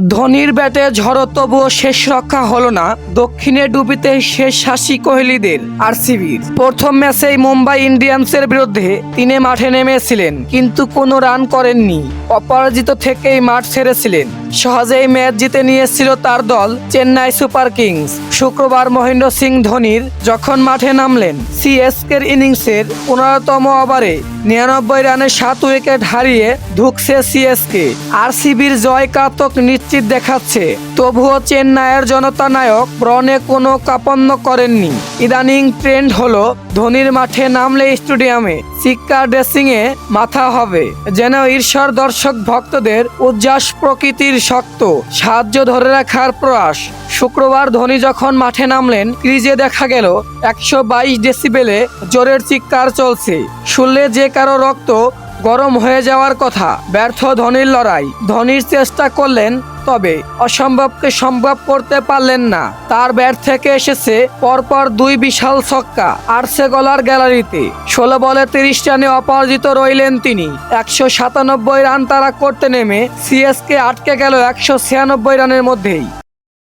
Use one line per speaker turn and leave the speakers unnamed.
ধোনির ব্যাটে ঝড় তবুও শেষ রক্ষা হলো না। দক্ষিণে ডুবিতে শেষ হাসি কোহলিদের আরসিবির। প্রথম ম্যাচেই মুম্বাই ইন্ডিয়ান্সের বিরুদ্ধে তিনি মাঠে নেমেছিলেন, কিন্তু কোনো রান করেননি। অপরাজিত থেকেই মাঠ ছেড়েছিলেন। সহজেই ম্যাচ জিতে নিয়েছিল তার দল, চেন্নাই সুপার কিংস। শুক্রবার মহেন্দ্র সিং ধোনির যখন মাঠে নামলেন, সিএসকের ইনিংসের পনেরোতম ওভারে নিরানব্বই রানে সাত উইকেট হারিয়ে ঢুকছে সিএসকে। আরসিবির জয় কাতক নিশ্চিত দেখাচ্ছে, তবুও চেন্নাইয়ের জনতা নায়ক ব্রনে কোনো কাপন্ন করেননি। ইদানিং ট্রেন্ড হলো, ধোনির মাঠে নামলে স্টেডিয়ামে চিৎকার ড্রেসিংয়ে মাথা হবে, যেন ঈর্ষার দর্শক ভক্তদের উজ্জাস প্রকৃতির শক্ত। সাহায্য ধরে রাখার প্রয়াস। শুক্রবার ধোনি যখন মাঠে নামলেন, ক্রিজে দেখা গেল একশো বাইশ ডেসিবেলে জোরের চিৎকার চলছে। শুনলে যে কারও রক্ত গরম হয়ে যাওয়ার কথা, ব্যর্থ ধোনির লড়াই। ধোনির চেষ্টা করলেন তবে অসম্ভবকে সম্ভব করতে পারলেন না। তার ব্যাট থেকে এসেছে পরপর দুই বিশাল ছক্কা আরসে গলার গ্যালারিতে। ষোলো বলে তিরিশ রানে অপরাজিত রইলেন তিনি। একশো সাতানব্বই রান তারা করতে নেমে সিএসকে আটকে গেল একশো ছিয়ানব্বই রানের মধ্যেই।